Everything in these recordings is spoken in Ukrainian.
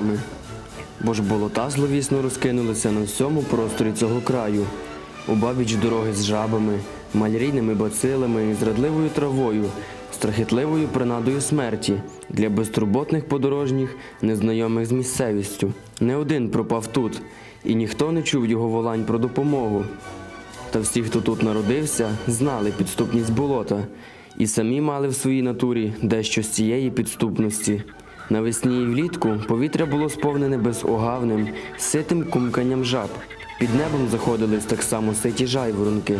болотами. Бо ж болота зловісно розкинулися на всьому просторі цього краю, у бабіч дороги з жабами, малярійними бацилами і зрадливою травою, страхітливою принадою смерті для безтурботних подорожніх, незнайомих з місцевістю. Не один пропав тут, і ніхто не чув його волань про допомогу. Та всі, хто тут народився, знали підступність болота і самі мали в своїй натурі дещо з цієї підступності. Навесні і влітку повітря було сповнене безогавним, ситим кумканням жаб. Під небом заходились так само ситі жайворонки.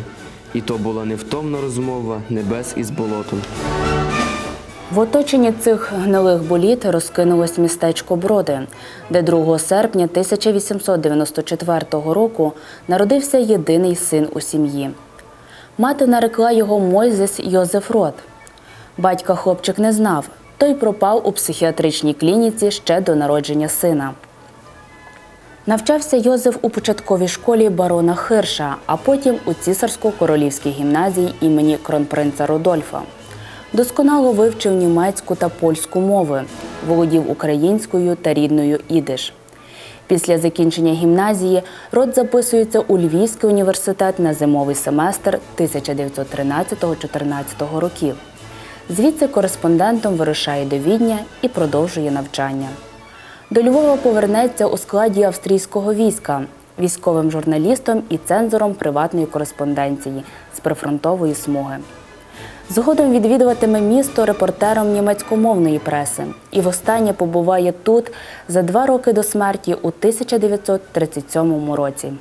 І то була невтомна розмова небес із болотом. В оточенні цих гнилих боліт розкинулось містечко Броди, де 2 серпня 1894 року народився єдиний син у сім'ї. Мати нарекла його Мойзес Йозеф Рот. Батька хлопчик не знав, той пропав у психіатричній клініці ще до народження сина. Навчався Йозеф у початковій школі барона Хирша, а потім у цісарсько-королівській гімназії імені кронпринца Рудольфа. Досконало вивчив німецьку та польську мови, володів українською та рідною ідиш. Після закінчення гімназії Рот записується у Львівський університет на зимовий семестр 1913-14 років. Звідси кореспондентом вирушає до Відня і продовжує навчання. До Львова повернеться у складі австрійського війська, військовим журналістом і цензором приватної кореспонденції з прифронтової смуги. Згодом відвідуватиме місто репортером німецькомовної преси і востаннє побуває тут за два роки до смерті у 1937 році.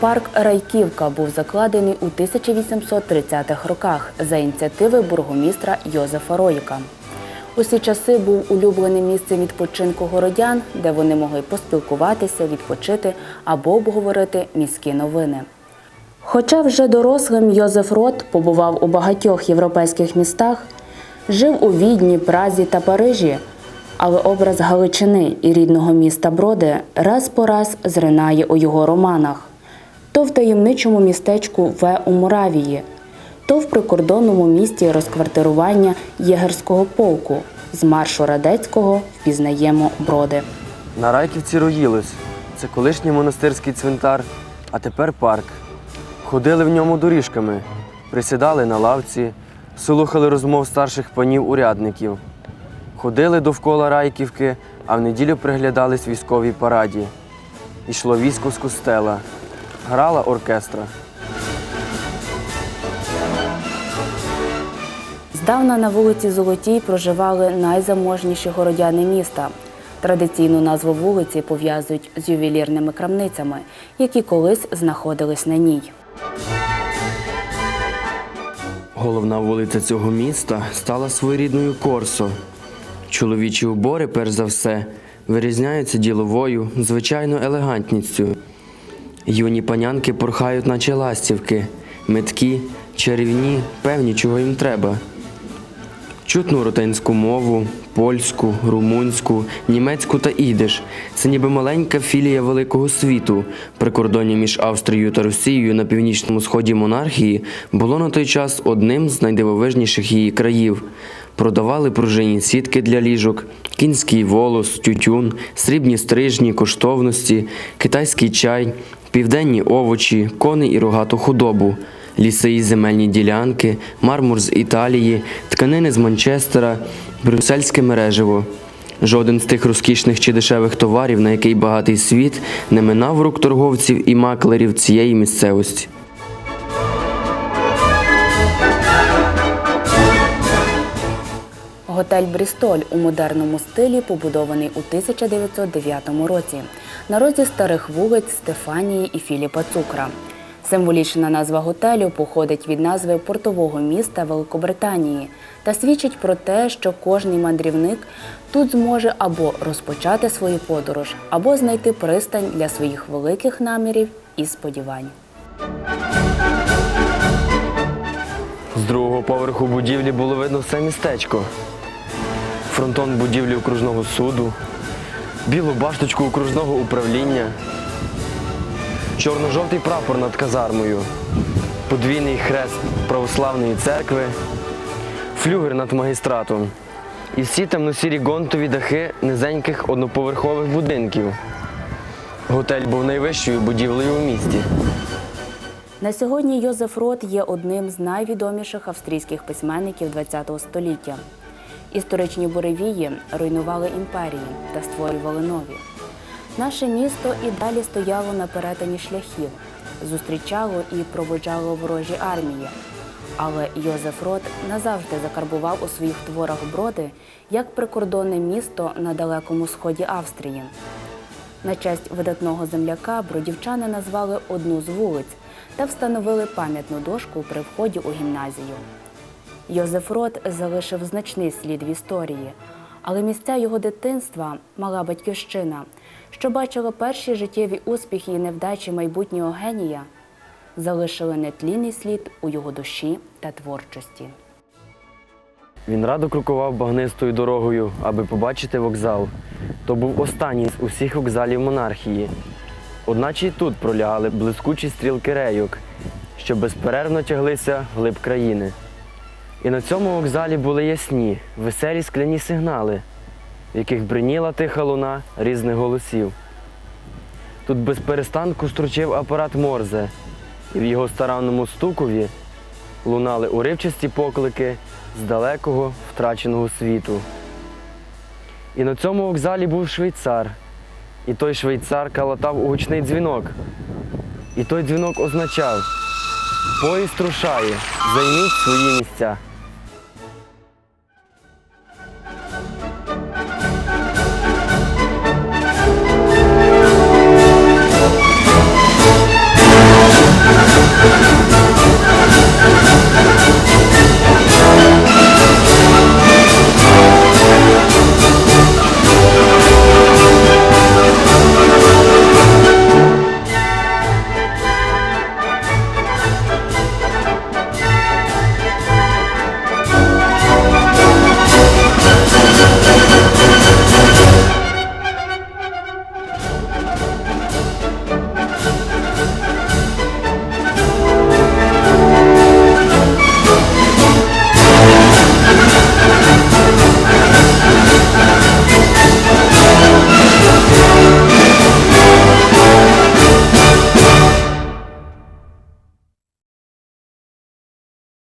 Парк Райківка був закладений у 1830-х роках за ініціативи бургомістра Йозефа Ройка. Усі часи був улюбленим місцем відпочинку городян, де вони могли поспілкуватися, відпочити або обговорити міські новини. Хоча вже дорослим Йозеф Рот побував у багатьох європейських містах, жив у Відні, Празі та Парижі, але образ Галичини і рідного міста Броди раз по раз зринає у його романах то в таємничому містечку В у Моравії, то в прикордонному місті розквартирування єгерського полку. З маршу Радецького впізнаємо броди. На Райківці роїлось. Це колишній монастирський цвинтар, а тепер парк. Ходили в ньому доріжками, присідали на лавці, слухали розмов старших панів урядників. Ходили довкола Райківки, а в неділю приглядались військовій параді. Ішло військо з костела, грала оркестра. Здавна на вулиці Золотій проживали найзаможніші городяни міста. Традиційну назву вулиці пов'язують з ювелірними крамницями, які колись знаходились на ній. Головна вулиця цього міста стала своєрідною Корсо. Чоловічі убори, перш за все, вирізняються діловою, звичайно елегантністю. Юні панянки порхають, наче ластівки, меткі, чарівні, певні, чого їм треба. Чутну ротенську мову, польську, румунську, німецьку та ідиш. Це ніби маленька філія великого світу. Прикордоння між Австрією та Росією на північному сході монархії було на той час одним з найдивовижніших її країв. Продавали пружинні сітки для ліжок, кінський волос, тютюн, срібні стрижні, коштовності, китайський чай, південні овочі, кони і рогату худобу ліси і земельні ділянки, мармур з Італії, тканини з Манчестера, брюссельське мереживо. Жоден з тих розкішних чи дешевих товарів, на який багатий світ, не минав рук торговців і маклерів цієї місцевості. Готель Брістоль у модерному стилі побудований у 1909 році на розі старих вулиць Стефанії і Філіпа Цукра. Символічна назва готелю походить від назви портового міста Великобританії та свідчить про те, що кожний мандрівник тут зможе або розпочати свою подорож, або знайти пристань для своїх великих намірів і сподівань. З другого поверху будівлі було видно все містечко. Фронтон будівлі окружного суду, білу башточку окружного управління, чорно-жовтий прапор над казармою, подвійний хрест православної церкви, флюгер над магістратом, І всі темно-сірі гонтові дахи низеньких одноповерхових будинків. Готель був найвищою будівлею у місті. На сьогодні Йозеф Рот є одним з найвідоміших австрійських письменників ХХ століття. Історичні буревії руйнували імперії та створювали нові. Наше місто і далі стояло на перетині шляхів, зустрічало і проводжало ворожі армії. Але Йозеф Рот назавжди закарбував у своїх творах броди як прикордонне місто на далекому сході Австрії. На честь видатного земляка бродівчани назвали одну з вулиць та встановили пам'ятну дошку при вході у гімназію. Йозеф Рот залишив значний слід в історії, але місця його дитинства, мала батьківщина, що бачила перші життєві успіхи і невдачі майбутнього генія, залишили нетлінний слід у його душі та творчості. Він радо крокував багнистою дорогою, аби побачити вокзал. То був останній з усіх вокзалів монархії. Одначе й тут пролягали блискучі стрілки рейок, що безперервно тяглися вглиб країни. І на цьому вокзалі були ясні, веселі скляні сигнали, в яких бриніла тиха луна різних голосів. Тут без перестанку стручив апарат Морзе, і в його старанному стукові лунали уривчасті поклики з далекого втраченого світу. І на цьому вокзалі був швейцар, і той швейцар калатав у гучний дзвінок. І той дзвінок означав: поїзд рушає, займіть свої місця.